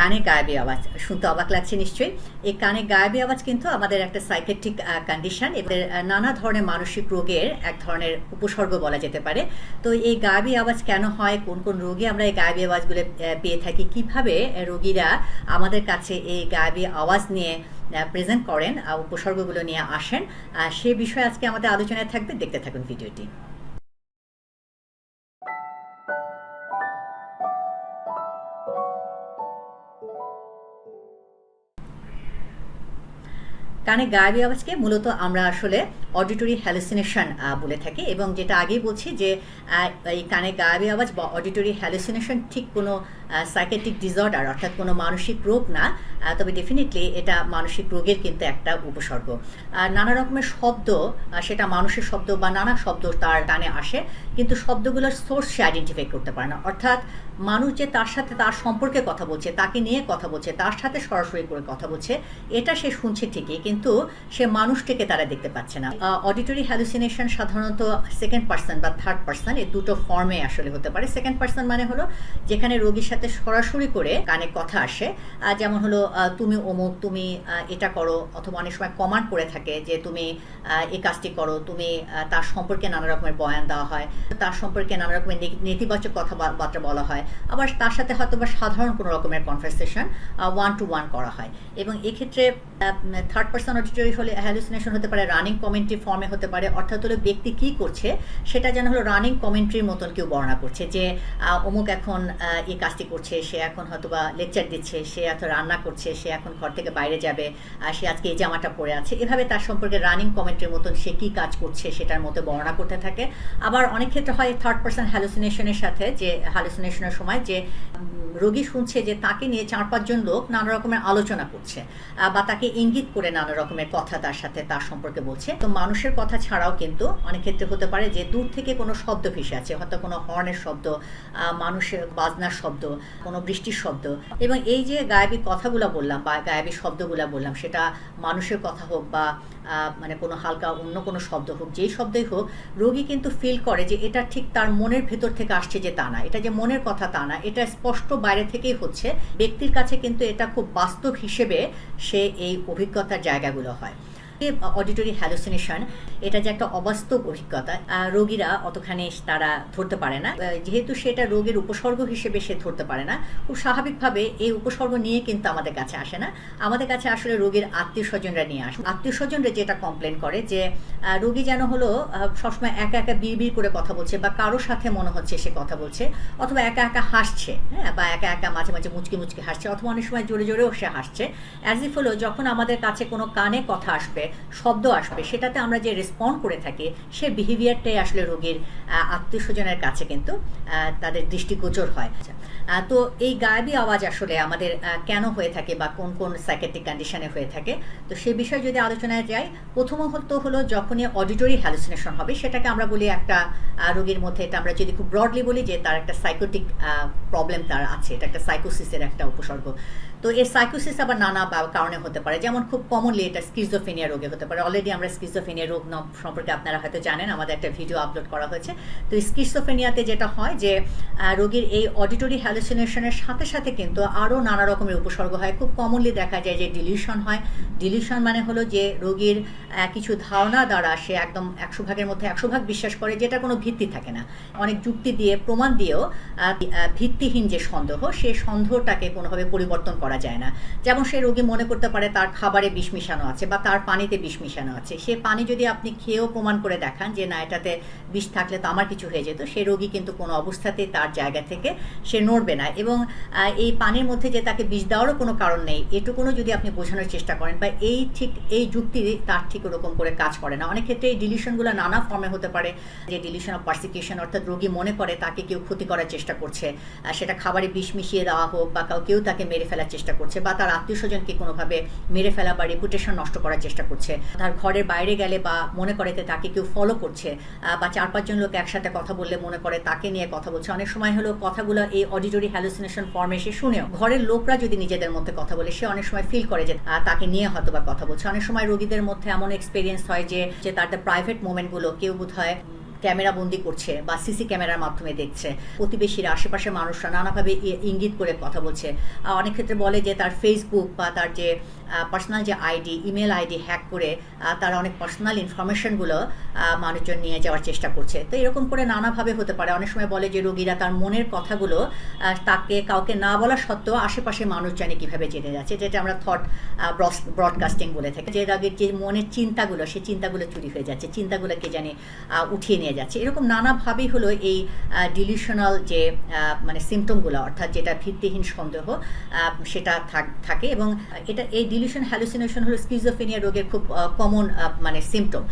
কানে গায়েবী আওয়াজ। শুনতে অবাক লাগছে নিশ্চয়ই। এই কানে গায়েবী আওয়াজ কিন্তু আমাদের একটা সাইকেট্রিক কন্ডিশন এদের নানা ধরনের মানসিক রোগের এক ধরনের উপসর্গ বলা যেতে পারে। তো এই গায়েবী আওয়াজ কেন হয়? কোন কোন রোগে আমরা এই গায়েবী আওয়াজগুলো পেয়ে থাকি? কীভাবে রোগীরা আমাদের কাছে এই গায়েবী আওয়াজ নিয়ে প্রেজেন্ট করেন উপসর্গগুলো নিয়ে আসেন? সে বিষয়ে আজকে আমাদের আলোচনায় থাকবে। দেখতে থাকুন ভিডিওটি। কানে গায়েবী আওয়াজকে মূলত আমরা আসলে অডিটরি হ্যালুসিনেশন বলে থাকি এবং যেটা আগেই বলছি যে এই কানে গায়েবী আওয়াজ বা অডিটরি হ্যালুসিনেশন ঠিক কোনো সাইকেটিক ডিসঅর্ডার অর্থাৎ কোনো মানসিক রোগ না তবে ডেফিনেটলি এটা মানসিক রোগের কিন্তু একটা উপসর্গ। নানা রকমের শব্দ সেটা মানুষের শব্দ বা নানা শব্দ তার কানে আসে, কিন্তু শব্দগুলোর সোর্স সে আইডেন্টিফাই করতে পারে না। অর্থাৎ মানুষ যে তার সাথে তার সম্পর্কে কথা বলছে, তাকে নিয়ে কথা বলছে, তার সাথে সরাসরি করে কথা বলছে, এটা সে শুনছে ঠিকই, কিন্তু সে মানুষটিকে তারা দেখতে পাচ্ছে না। অডিটরি হ্যালুসিনেশন সাধারণত সেকেন্ড পার্সন বা থার্ড পার্সন এই দুটো ফর্মে আসলে হতে পারে। সেকেন্ড পার্সন মানে হলো যেখানে রোগীর সাথে সরাসরি করে কানে কথা আসে। যেমন হলো তুমি অমুক, তুমি এটা করো, অথবা অনেক সময় কমান্ড করে থাকে যে তুমি এই কাজটি করো, তুমি তার সম্পর্কে নানা রকমের বয়ান দেওয়া হয়, তার সম্পর্কে নানা রকমের নেতিবাচক কথাবার্তা বলা হয়, আবার তার সাথে হয়তো বা সাধারণ কোনো রকমের কনভারসেশন ওয়ান টু ওয়ান করা হয়। এবং এক্ষেত্রে থার্ড পার্সন অডিটরি হলে হ্যালুসিনেশন হতে পারে রানিং কমেন্ট্রি ফর্মে হতে পারে, অর্থাৎ হলো ব্যক্তি কি করছে, সেটা যেন হলো রানিং কমেন্ট্রির মতন কেউ বর্ণনা করছে যে অমুক এখন এই কাজটি করছে, সে এখন হয়তো বা লেকচার দিচ্ছে, সে এত রান্না করছে, সে এখন ঘর থেকে বাইরে যাবে, আর সে আজকে এই জামাটা পরে আছে। এভাবে তার সম্পর্কে রানিং কমেন্টের মতন সে কী কাজ করছে সেটার মতো বর্ণনা করতে থাকে। আবার অনেক ক্ষেত্রে হয় থার্ড পার্সন হ্যালুসিনেশনের সাথে, যে হ্যালুসিনেশনের সময় যে রোগী শুনছে যে তাকে নিয়ে চার পাঁচজন লোক নানা রকমের আলোচনা করছে বা তাকে ইঙ্গিত করে নানা রকমের কথা তার সাথে তার সম্পর্কে বলছে। তো মানুষের কথা ছাড়াও কিন্তু অনেক ক্ষেত্রে হতে পারে যে দূর থেকে কোনো শব্দ ভেসে আছে হয়তো কোনো হর্নের শব্দ মানুষের বাজনার শব্দ কোনো বৃষ্টির শব্দ। এবং এই যে গায়েবী কথাগুলো বললাম বা গায়েবী শব্দগুলো বললাম, সেটা মানুষের কথা হোক বা মানে কোনো হালকা অন্য কোনো শব্দ হোক, যেই শব্দই হোক, রোগী কিন্তু ফিল করে যে এটা ঠিক তার মনের ভেতর থেকে আসছে যে তা না। এটা যে মনের কথা তা না, এটা স্পষ্ট বাইরে থেকেই হচ্ছে। ব্যক্তির কাছে কিন্তু এটা খুব বাস্তব হিসেবে সে এই অভিজ্ঞতার জায়গাগুলো হয়। অডিটরি হ্যালোসিনেশন এটা যে একটা অবাস্তব অভিজ্ঞতা রোগীরা অতখানি তারা ধরতে পারে না। যেহেতু সেটা রোগের উপসর্গ হিসেবে সে ধরতে পারে না, খুব স্বাভাবিকভাবে এই উপসর্গ নিয়ে কিন্তু আমাদের কাছে আসে না। আমাদের কাছে আসলে রোগীর আত্মীয় স্বজনরা নিয়ে আসে। আত্মীয় স্বজনরা যেটা কমপ্লেন করে যে রোগী যেন হলো সবসময় একা একা বিড়বিড় করে কথা বলছে বা কারোর সাথে মনে হচ্ছে সে কথা বলছে, অথবা একা একা হাসছে হ্যাঁ বা একা একা মাঝে মাঝে মুচকি মুচকি হাসছে, অথবা অনেক সময় জোরে জোরেও সে হাসছে। অ্যাজ ইফ হলো যখন আমাদের কাছে কোনো কানে কথা আসবে শব্দ আসবে, সেটাতে আমরা যে রেসপন্ড করে থাকি, সে বিহেভিয়ারটাই আসলে রোগীর আত্মীয় স্বজনের কাছে কিন্তু তাদের দৃষ্টিগোচর হয়। তো এই গায়েবী আওয়াজ আসলে আমাদের কেন হয়ে থাকে বা কোন কোন সাইকেটিক কন্ডিশনে হয়ে থাকে? তো সে বিষয়ে যদি আলোচনায় যাই, প্রথম প্রথমত হলো যখনই অডিটরি হ্যালুসিনেশন হবে, সেটাকে আমরা বলি একটা রোগীর মধ্যে, এটা আমরা যদি খুব ব্রডলি বলি যে তার একটা সাইকোটিক প্রবলেম তার আছে, এটা একটা সাইকোসিসের একটা উপসর্গ। তো এর সাইকোসিস আবার নানা কারণে হতে পারে। যেমন খুব কমনলি এটা স্কিজোফেনিয়া রোগে হতে পারে। অলরেডি আমরা স্কিজোফেনিয়া রোগ সম্পর্কে আপনারা হয়তো জানেন, আমাদের একটা ভিডিও আপলোড করা হয়েছে। তো স্কিজোফেনিয়াতে যেটা হয় যে রোগীর এই অডিটরি হ্যালুসিনেশনের সাথে সাথে কিন্তু আরও নানা রকমের উপসর্গ হয়। খুব কমনলি দেখা যায় যে ডিলিউশন হয়। ডিলিউশন মানে হলো যে রোগীর কিছু ধারণা দ্বারা সে একদম একশো ভাগের মধ্যে একশো ভাগ বিশ্বাস করে যেটা কোনো ভিত্তি থাকে না। অনেক যুক্তি দিয়ে, প্রমাণ দিয়েও ভিত্তিহীন যে সন্দেহ, সে সন্দেহটাকে কোনোভাবে পরিবর্তন করা যায় না। যেমন সে রোগী মনে করতে পারে তার খাবারে বিষ মিশানো আছে বা তার পানিতে বিষ মিশানো আছে। সে পানি যদি আপনি খেয়েও প্রমাণ করে দেখান যে, না, এটাতে বিষ থাকলে তো আমার কিছু হয়ে যেত, সে রোগী কিন্তু কোনো অবস্থাতেই তার জায়গা থেকে সে নড়বে না। এবং এই পানির মধ্যে যে তাকে বিষ দেওয়ারও কোনো কারণ নেই, এটুকুনও যদি আপনি বোঝানোর চেষ্টা করেন বা এই ঠিক, এই যুক্তি তার ঠিক ওরকম করে কাজ করে না। অনেক ক্ষেত্রে এই ডিলিশনগুলো নানা ফর্মে হতে পারে, যে ডিলিশন অফ পার্সিকিউশন অর্থাৎ রোগী মনে করে তাকে কেউ ক্ষতি করার চেষ্টা করছে সেটা খাবারে বিষ মিশিয়ে দেওয়া হোক বা কেউ তাকে মেরে ফেলার চেষ্টা করছে বা তার আত্মীয় স্বজনকে কোনোভাবে মেরে ফেলা বা রেপুটেশন নষ্ট করার চেষ্টা করছে। তার ঘরের বাইরে গেলে বা মনে করে তাকে কেউ ফলো করছে বা চার পাঁচজন লোক একসাথে কথা বললে মনে করে তাকে নিয়ে কথা বলছে। অনেক সময় হলো কথাগুলো এই অডিটরি হ্যালুসিনেশন ফর্মে সে শুনেও। ঘরের লোকরা যদি নিজেদের মধ্যে কথা বলে, সে অনেক সময় ফিল করে যে তাকে নিয়ে হয়তো বা কথা বলছে। অনেক সময় রোগীদের মধ্যে এমন এক্সপিরিয়েন্স হয় যে যে তার প্রাইভেট মোমেন্টগুলো কেউ বোধ হয় ক্যামেরা বন্দি করছে বা সিসি ক্যামেরার মাধ্যমে দেখছে। প্রতিবেশীরা আশেপাশের মানুষরা নানাভাবে ইঙ্গিত করে কথা বলছে। অনেক ক্ষেত্রে বলে যে তার ফেসবুক বা তার যে পার্সোনাল যে আইডি ইমেল আইডি হ্যাক করে তার অনেক পার্সোনাল ইনফরমেশনগুলো মানুষজন নিয়ে যাওয়ার চেষ্টা করছে। তো এরকম করে নানাভাবে হতে পারে। অনেক সময় বলে যে রোগীরা তার মনের কথাগুলো তাকে কাউকে না বলা সত্ত্বেও আশেপাশে মানুষ জানে কীভাবে জেনে যাচ্ছে, যেটা আমরা থট ব্রডকাস্টিং বলে থাকি। যে আগের যে মনের চিন্তাগুলো সেই চিন্তাগুলো চুরি হয়ে যাচ্ছে। চিন্তাগুলোকে জানে উঠিয়ে নিয়ে যাচ্ছে। এরকম নানাভাবেই হলো এই ডিলিউশনাল যে মানে সিমটমগুলো অর্থাৎ যেটা ভিত্তিহীন সন্দেহ সেটা থাক- এবং এটা, এই ডিলিউশন হ্যালুসিনেশন হলো স্কিজোফেনিয়া রোগের খুব কমন মানে সিমটম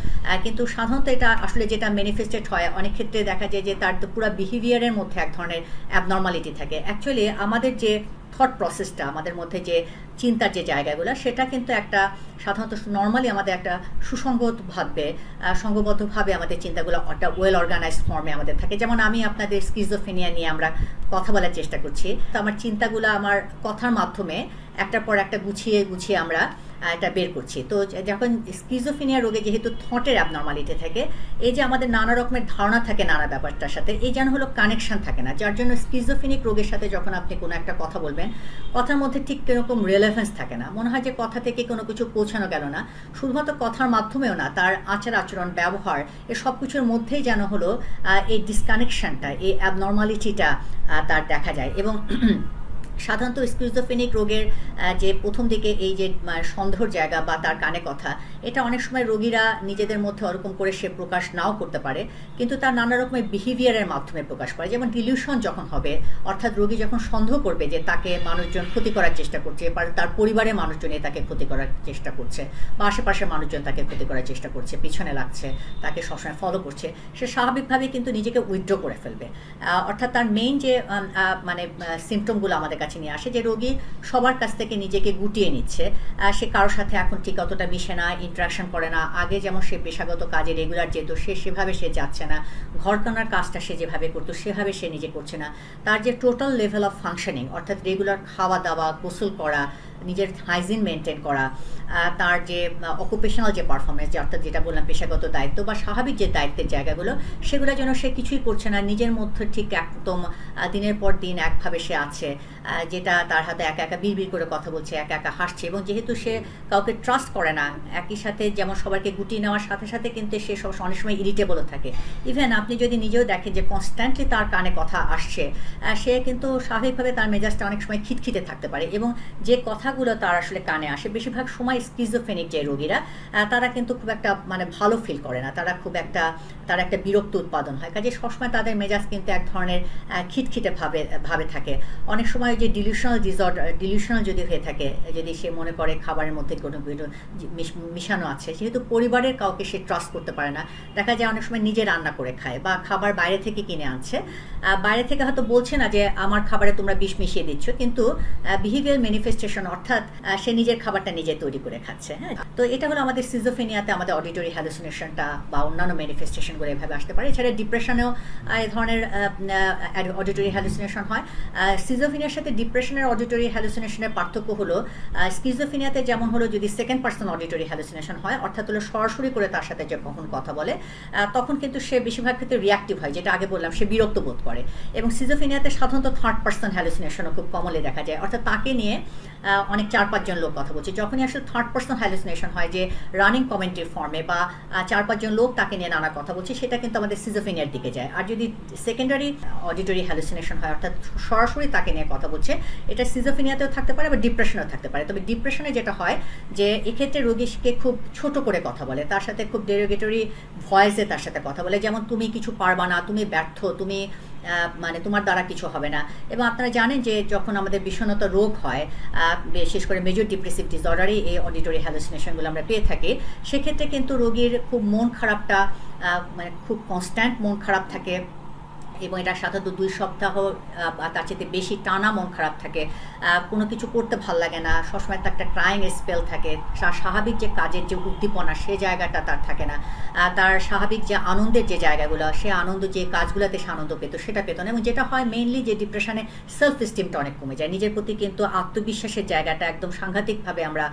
কিন্তু সাধারণত এটা আসলে যেটা ম্যানিফেস্টেড হয়, অনেক ক্ষেত্রে দেখা যায় যে তার পুরো বিহেভিয়ারের মধ্যে এক ধরনের অ্যাবনর্মালিটি থাকে। অ্যাকচুয়ালি আমাদের যে থট প্রসেসটা আমাদের মধ্যে যে চিন্তার যে জায়গাগুলো সেটা কিন্তু একটা সাধারণত নর্মালি আমাদের একটা সুসংগতভাবে আহ, সংঘবদ্ধভাবে আমাদের চিন্তাগুলো একটা ওয়েল অর্গানাইজড ফর্মে আমাদের থাকে। যেমন আমি আপনাদের স্কিজোফেনিয়া নিয়ে আমরা কথা বলার চেষ্টা করছি। তো আমার চিন্তাগুলো আমার কথার মাধ্যমে একটার পর একটা গুছিয়ে গুছিয়ে আমরা এটা বের করছি। তো যখন স্কিজোফেনিয়া রোগে যেহেতু থটের অ্যাবনর্মালিটি থাকে, এই যে আমাদের নানা রকমের ধারণা থাকে নানা ব্যাপারটার সাথে, এই যেন হলো কানেকশন থাকে না, যার জন্য স্কিজোফিনিক রোগের সাথে যখন আপনি কোনো একটা কথা বলবেন, কথার মধ্যে ঠিক এরকম রেলেভেন্স থাকে না। মনে হয় যে কথা থেকে কোনো কিছু পৌঁছানো গেল না। শুধুমাত্র কথার মাধ্যমেও না, তার আচার আচরণ, ব্যবহার, এ সব কিছুর মধ্যেই যেন হলো এই ডিসকানেকশনটা এই অ্যাবনর্মালিটিটা তার দেখা যায়। এবং সাধারণত স্কিজোফেনিক রোগের যে প্রথম দিকে এই যে সন্দেহর জায়গা বা তার কানে কথা এটা অনেক সময় রোগীরা নিজেদের মধ্যে ওরকম করে সে প্রকাশ নাও করতে পারে, কিন্তু তার নানা রকমের বিহেভিয়ারের মাধ্যমে প্রকাশ করে। যেমন ডিলিউশন যখন হবে, অর্থাৎ রোগী যখন সন্দেহ করবে যে তাকে মানুষজন ক্ষতি করার চেষ্টা করছে বা তার পরিবারের মানুষজনই তাকে ক্ষতি করার চেষ্টা করছে বা আশেপাশের মানুষজন তাকে ক্ষতি করার চেষ্টা করছে, পিছনে লাগছে, তাকে সবসময় ফলো করছে, সে স্বাভাবিকভাবে কিন্তু নিজেকে উইথড্র করে ফেলবে। অর্থাৎ তার মেইন যে মানে সিমটমগুলো আমাদের কাছে নিয়ে আসে, যে রোগী সবার কাছ থেকে নিজেকে গুটিয়ে নিচ্ছে সে কারোর সাথে এখন ঠিক অতটা মিশে না ইন্টারাকশন করে না। আগে যেমন সে পেশাগত কাজে রেগুলার যেত, সে সেভাবে সে যাচ্ছে না। ঘরকানার কাজটা সে যেভাবে করতো, সেভাবে সে নিজে করছে না। তার যে টোটাল লেভেল অফ ফাংশনিং অর্থাৎ রেগুলার খাওয়া দাওয়া, গোসল করা নিজের হাইজিন মেনটেন করা তার যে অকুপেশনাল যে পারফরমেন্স যে অর্থাৎ যেটা বললাম, পেশাগত দায়িত্ব বা স্বাভাবিক যে দায়িত্বের জায়গাগুলো, সেগুলো যেন সে কিছুই করছে না, নিজের মধ্যে ঠিক একদম দিনের পর দিন একভাবে সে আছে যেটা তার হাতে একা একা বিড়বিড় করে কথা বলছে, একা একা হাসছে এবং যেহেতু সে কাউকে ট্রাস্ট করে না, একই সাথে যেমন সবাইকে গুটিয়ে নেওয়ার সাথে সাথে কিন্তু সে সব, অনেক সময় ইরিটেবলও থাকে। ইভেন আপনি যদি নিজেও দেখেন যে কনস্ট্যান্টলি তার কানে কথা আসছে সে কিন্তু স্বাভাবিকভাবে তার মেজাজটা অনেক সময় খিটখিটে থাকতে পারে এবং যে কথাগুলো তার আসলে কানে আসে। বেশিরভাগ সময় স্কিজোফেনিক যে রোগীরা তারা কিন্তু খুব একটা মানে ভালো ফিল করে না। তারা খুব একটা, তার একটা বিরক্ত উৎপাদন হয়। কাজে সবসময় তাদের মেজাজ কিন্তু এক ধরনের খিটখিটে ভাবে ভাবে থাকে। অনেক সময় যে ডিলিউশনাল ডিসঅর্ডার ডিলিউশনাল যদি হয়ে থাকে, যদি সে মনে করে খাবারের মধ্যে কোনো মিশানো আছে, সেহেতু পরিবারের কাউকে সে ট্রাস্ট করতে পারে না। দেখা যায় অনেক সময় নিজে রান্না করে খায় বা খাবার বাইরে থেকে কিনে আনছে। বাইরে থেকে হয়তো বলছে না যে, আমার খাবারে তোমরা বিষ মিশিয়ে দিচ্ছ। কিন্তু বিহেভিয়ার ম্যানিফেস্টেশন অর্থাৎ সে নিজের খাবারটা নিজে তৈরি করে খাচ্ছে হ্যাঁ? তো এটা হলো আমাদের সিজোফেনিয়াতে আমাদের অডিটরি হ্যালুসিনেশনটা বা অন্যান্য ম্যানিফেস্টেশনগুলো এভাবে আসতে পারে। এছাড়া ডিপ্রেশনেও এই ধরনের অডিটরি হ্যালুসিনেশন হয়। সিজোফেনিয়ার সাথে ডিপ্রেশনের অডিটরি হ্যালুসিনেশনের পার্থক্য হলো স্কিজোফেনিয়াতে যেমন হলো যদি সেকেন্ড পার্সন অডিটরি হ্যালুসিনেশন হয়, অর্থাৎ হলো সরাসরি করে তার সাথে যে কখন কথা বলে তখন কিন্তু সে বেশিরভাগ ক্ষেত্রে রিয়াক্টিভ হয়, যেটা আগে বললাম, সে বিরক্ত বোধ করে। এবং সিজোফেনিয়াতে সাধারণত থার্ড পার্সন হ্যালুসিনেশনও খুব কমলে দেখা যায়। অর্থাৎ তাকে নিয়ে অনেক চার পাঁচজন লোক কথা বলছে। যখনই আসলে থার্ড পার্সন হ্যালুসিনেশন হয় যে রানিং কমেন্ট্রি ফর্মে বা চার পাঁচজন লোক তাকে নিয়ে নানা কথা বলছে, সেটা কিন্তু আমাদের সিজোফেনিয়ার দিকে যায়। আর যদি সেকেন্ডারি অডিটরি হ্যালুসিনেশন হয়, অর্থাৎ সরাসরি তাকে নিয়ে কথা বলছে, এটা সিজোফিনিয়াতেও থাকতে পারে বা ডিপ্রেশনেও থাকতে পারে। তবে ডিপ্রেশনে যেটা হয় যে, এক্ষেত্রে রোগীকে খুব ছোট করে কথা বলে। তার সাথে খুব ডেরোগেটরি ভয়েসে তার সাথে কথা বলে। যেমন, তুমি কিছু পারবা না, তুমি ব্যর্থ, তুমি মানে তোমার দ্বারা কিছু হবে না। এবং আপনারা জানেন যে যখন আমাদের বিষণ্ণতা রোগ হয় বিশেষ করে মেজর ডিপ্রেসিভ ডিসঅর্ডারে এই অডিটরি হ্যালোসিনেশনগুলো আমরা পেয়ে থাকি, সেক্ষেত্রে কিন্তু রোগীর খুব মন খারাপটা মানে খুব কনস্ট্যান্ট মন খারাপ থাকে। এবং এটা সাধারণত দুই সপ্তাহ বা তার চেয়ে বেশি টানা মন খারাপ থাকে। কোনো কিছু করতে ভালো লাগে না। সবসময় তার একটা ক্রাইং স্পেল থাকে। তার স্বাভাবিক যে কাজের যে উদ্দীপনা, সে জায়গাটা তার থাকে না। তার স্বাভাবিক যে আনন্দের যে জায়গাগুলো, সে আনন্দ যে কাজগুলোতে সে আনন্দ পেত, সেটা পেত না। এবং যেটা হয় মেইনলি যে ডিপ্রেশনে সেলফ স্টিমটা অনেক কমে যায়। নিজের প্রতি কিন্তু আত্মবিশ্বাসের জায়গাটা একদম সাংঘাতিকভাবে আমরা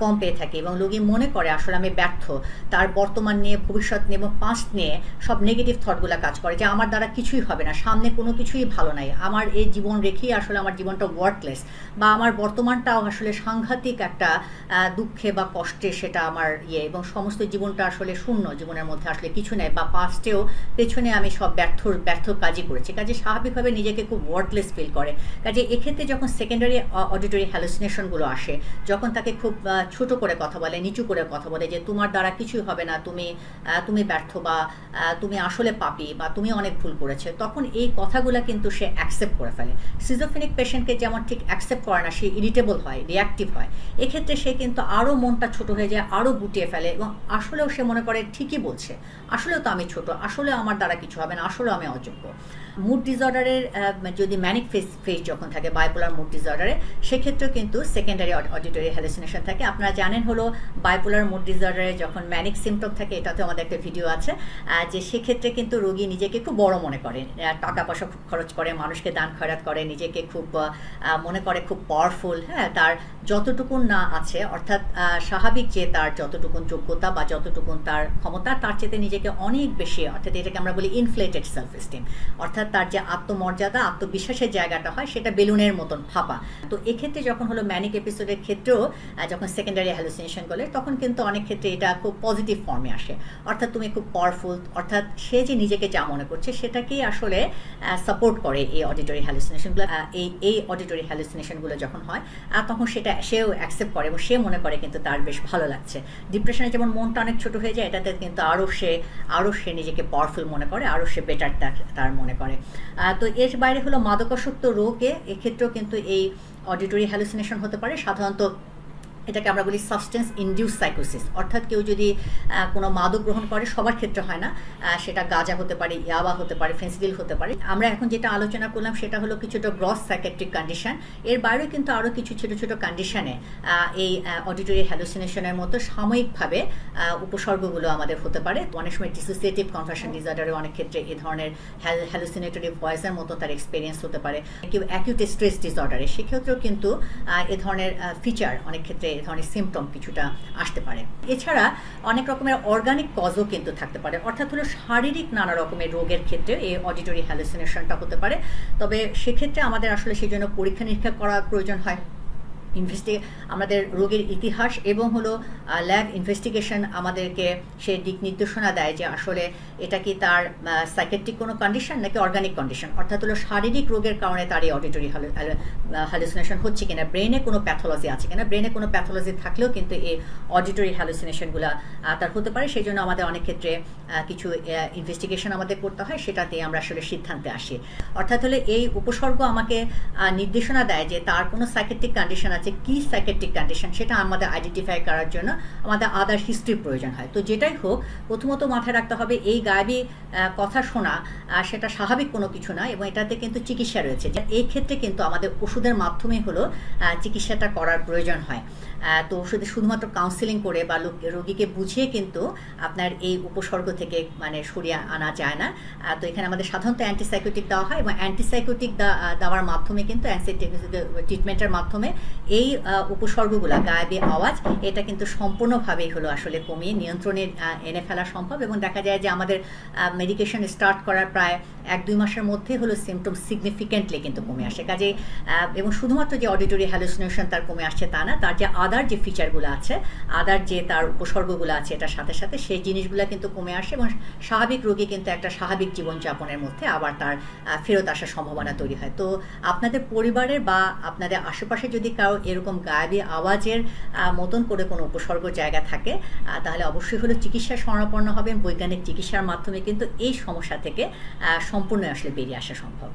কম পেয়ে থাকি। এবং রোগী মনে করে, আসলে আমি ব্যর্থ। তার বর্তমান নিয়ে, ভবিষ্যৎ নিয়ে এবং পাস্ট নিয়ে সব নেগেটিভ থটগুলো কাজ করে যে আমার দ্বারা কিছুই হবে না। সামনে কোনো কিছুই ভালো নাই। আমার এই জীবন রেখেই আসলে আমার জীবনটা ওয়ার্থলেস বা আমার বর্তমানটাও আসলে সাংঘাতিক একটা দুঃখে বা কষ্টে সেটা আমার ইয়ে এবং সমস্ত জীবনটা আসলে শূন্য জীবনের মধ্যে আসলে কিছু নেই বা পাস্টেও পেছনে আমি সব ব্যর্থ ব্যর্থ কাজই করেছি। কাজে স্বাভাবিকভাবে নিজেকে খুব ওয়ার্ডলেস ফিল করে। কাজে এক্ষেত্রে যখন সেকেন্ডারি অডিটরি হ্যালুসিনেশনগুলো আসে, যখন তাকে খুব ছোট করে কথা বলে, নিচু করে কথা বলে যে তোমার দ্বারা কিছুই হবে না, তুমি তুমি ব্যর্থ বা তুমি আসলে পাপি বা তুমি অনেক ভুল করেছে তখন এই কথাগুলো কিন্তু সে অ্যাকসেপ্ট করে ফেলে। সিজোফেনিক পেশেন্টকে যেমন ঠিক অ্যাকসেপ্ট করে না, সে ইরিটেবল হয় রিয়াক্টিভ হয়, এক্ষেত্রে সে কিন্তু আরও মনটা ছোট হয়ে যায় আরও গুটিয়ে ফেলে এবং আসলেও সে মনে করে, ঠিকই বলছে, আসলেও তো আমি ছোট আসলেও আমার দ্বারা কিছু হবে না, আসলেও আমি অযোগ্য। মুড ডিসঅর্ডারের যদি ম্যানিক ফেস ফেস যখন থাকে বাইপোলার মুড ডিসঅর্ডারে সেক্ষেত্রেও কিন্তু সেকেন্ডারি অডিটরি হ্যালুসিনেশন থাকে। আপনারা জানেন হলো বাইপোলার মুড ডিসঅর্ডারে যখন ম্যানিক সিমটম থাকে এটাতে আমাদের একটা ভিডিও আছে যে সেক্ষেত্রে কিন্তু রোগী নিজেকে খুব বড় মনে করে। টাকা পয়সা খুব খরচ করে, মানুষকে দান খয়রাত করে, নিজেকে খুব মনে করে খুব পাওয়ারফুল হ্যাঁ তার যতটুকুন না আছে, অর্থাৎ স্বাভাবিক যে তার যতটুকুন যোগ্যতা বা যতটুকুন তার ক্ষমতা, তার চেয়ে নিজেকে অনেক বেশি, অর্থাৎ এটাকে আমরা বলি ইনফ্লেটেড সেলফ এস্টিম অর্থাৎ তার যে আত্মমর্যাদা, আত্মবিশ্বাসের জায়গাটা হয়, সেটা বেলুনের মতন ফাঁপা। তো এক্ষেত্রে যখন হলো ম্যানিক এপিসোডের ক্ষেত্রেও যখন সেকেন্ডারি হ্যালুসিনেশন করে তখন কিন্তু অনেক ক্ষেত্রে এটা খুব পজিটিভ ফর্মে আসে। অর্থাৎ তুমি খুব পাওয়ারফুল অর্থাৎ সে যে নিজেকে যা মনে করছে, সেটাকেই আসলে সাপোর্ট করে এই অডিটরি হ্যালুসিনেশনগুলো এই এই অডিটরি হ্যালুসিনেশনগুলো যখন হয় তখন সেটা সেও অ্যাকসেপ্ট করে এবং সে মনে করে কিন্তু তার বেশ ভালো লাগছে। ডিপ্রেশনে যেমন মনটা অনেক ছোট হয়ে যায়, এটাতে কিন্তু আরও সে আরও সে নিজেকে পাওয়ারফুল মনে করে আরও সে বেটার তার মনে করে। তো এর বাইরে হলো মাদকাসক্ত রোগে এক্ষেত্রেও কিন্তু এই অডিটরি হ্যালুসিনেশন হতে পারে। সাধারণত এটাকে আমরা বলি সাবস্টেন্স ইনডিউস সাইকোসিস অর্থাৎ কেউ যদি কোনো মাদক গ্রহণ করে সবার ক্ষেত্রে হয় না। সেটা গাঁজা হতে পারে ইয়াবা হতে পারে ফেন্সিডিল হতে পারে। আমরা এখন যেটা আলোচনা করলাম সেটা হলো কিছুটা গ্রস সাইকেট্রিক কন্ডিশন এর বাইরেও কিন্তু আরও কিছু ছোটো ছোটো কন্ডিশনে এই অডিটরি হ্যালুসিনেশনের মতো সাময়িকভাবে উপসর্গগুলো আমাদের হতে পারে। অনেক সময় ডিসোসিয়েটিভ কনভার্সন ডিসঅর্ডারে অনেক ক্ষেত্রে এই ধরনের হ্যালুসিনেটরি ভয়েসের মতো তার এক্সপিরিয়েন্স হতে পারে। কেউ অ্যাকিউট স্ট্রেস ডিসঅর্ডারে সেক্ষেত্রেও কিন্তু এ ধরনের ফিচার অনেক ক্ষেত্রে এ ধরনের সিমটম কিছুটা আসতে পারে। এছাড়া অনেক রকমের অর্গানিক কজও কিন্তু থাকতে পারে। অর্থাৎ হলো শারীরিক নানা রকমের রোগের ক্ষেত্রে এই অডিটরি হ্যালুসিনেশনটা হতে পারে। তবে সেক্ষেত্রে আমাদের আসলে সেই জন্য পরীক্ষা নিরীক্ষা করার প্রয়োজন হয়। ইনভেস্টি আমাদের রোগের ইতিহাস এবং হলো ল্যাব ইনভেস্টিগেশন আমাদেরকে সে দিক নির্দেশনা দেয় যে আসলে এটা কি তার সাইকেট্রিক কোনো কন্ডিশন নাকি অর্গানিক কন্ডিশন অর্থাৎ হলো শারীরিক রোগের কারণে তার এই অডিটরি হ্যালুসিনেশন হচ্ছে কিনা ব্রেনে কোনো প্যাথোলজি আছে কিনা? ব্রেনে কোনো প্যাথোলজি থাকলেও কিন্তু এই অডিটরি হ্যালুসিনেশনগুলো তার হতে পারে। সেই জন্য আমাদের অনেক ক্ষেত্রে কিছু ইনভেস্টিগেশন আমাদের করতে হয় সেটাতে আমরা আসলে সিদ্ধান্তে আসি। অর্থাৎ হলে এই উপসর্গ আমাকে নির্দেশনা দেয় যে তার কোনো সাইকেট্রিক কন্ডিশন আছে কি সাইকেট্রিক কন্ডিশন সেটা আমাদের আইডেন্টিফাই করার জন্য আমাদের আদার হিস্ট্রি প্রয়োজন হয়। তো যেটাই হোক, প্রথমত মাথায় রাখতে হবে, এই গায়েবী কথা শোনা সেটা স্বাভাবিক কোনো কিছু না, এবং এটাতে কিন্তু চিকিৎসা রয়েছে। এই ক্ষেত্রে কিন্তু আমাদের ওষুধের মাধ্যমে হলো চিকিৎসাটা করার প্রয়োজন হয়। তো ওষুধে শুধুমাত্র কাউন্সিলিং করে বা লোক- রোগীকে বুঝিয়ে কিন্তু আপনার এই উপসর্গ থেকে মানে সরিয়ে আনা যায় না। তো এখানে আমাদের সাধারণত অ্যান্টিসাইকোটিক দেওয়া হয় এবং অ্যান্টিসাইকোটিক দেওয়ার মাধ্যমে কিন্তু ট্রিটমেন্টের মাধ্যমে এই উপসর্গগুলো গায়েবী আওয়াজ, এটা কিন্তু সম্পূর্ণভাবেই হলো আসলে কমিয়ে নিয়ন্ত্রণে এনে ফেলা সম্ভব এবং দেখা যায় যে আমাদের মেডিকেশন স্টার্ট করার প্রায় এক দুই মাসের মধ্যে হলো সিমটম সিগনিফিকেন্টলি কিন্তু কমে আসে। কাজে এবং শুধুমাত্র যে অডিটরি হ্যালুসিনেশন তার কমে আসছে তা না, তার যে আদার যে ফিচারগুলো আছে আদার যে তার উপসর্গগুলো আছে, এটার সাথে সাথে সেই জিনিসগুলো কিন্তু কমে আসে এবং স্বাভাবিক রোগী কিন্তু একটা স্বাভাবিক জীবনযাপনের মধ্যে আবার তার ফেরত আসার সম্ভাবনা তৈরি হয়। তো আপনাদের পরিবারের বা আপনাদের আশেপাশে যদি কারও এরকম গায়েবী আওয়াজের মতন করে কোনো উপসর্গ জায়গা থাকে তাহলে অবশ্যই হলো চিকিৎসা শরণাপন্ন হবেন। বৈজ্ঞানিক চিকিৎসার মাধ্যমে কিন্তু এই সমস্যা থেকে সম্পূর্ণ আসলে বেরিয়ে আসা সম্ভব।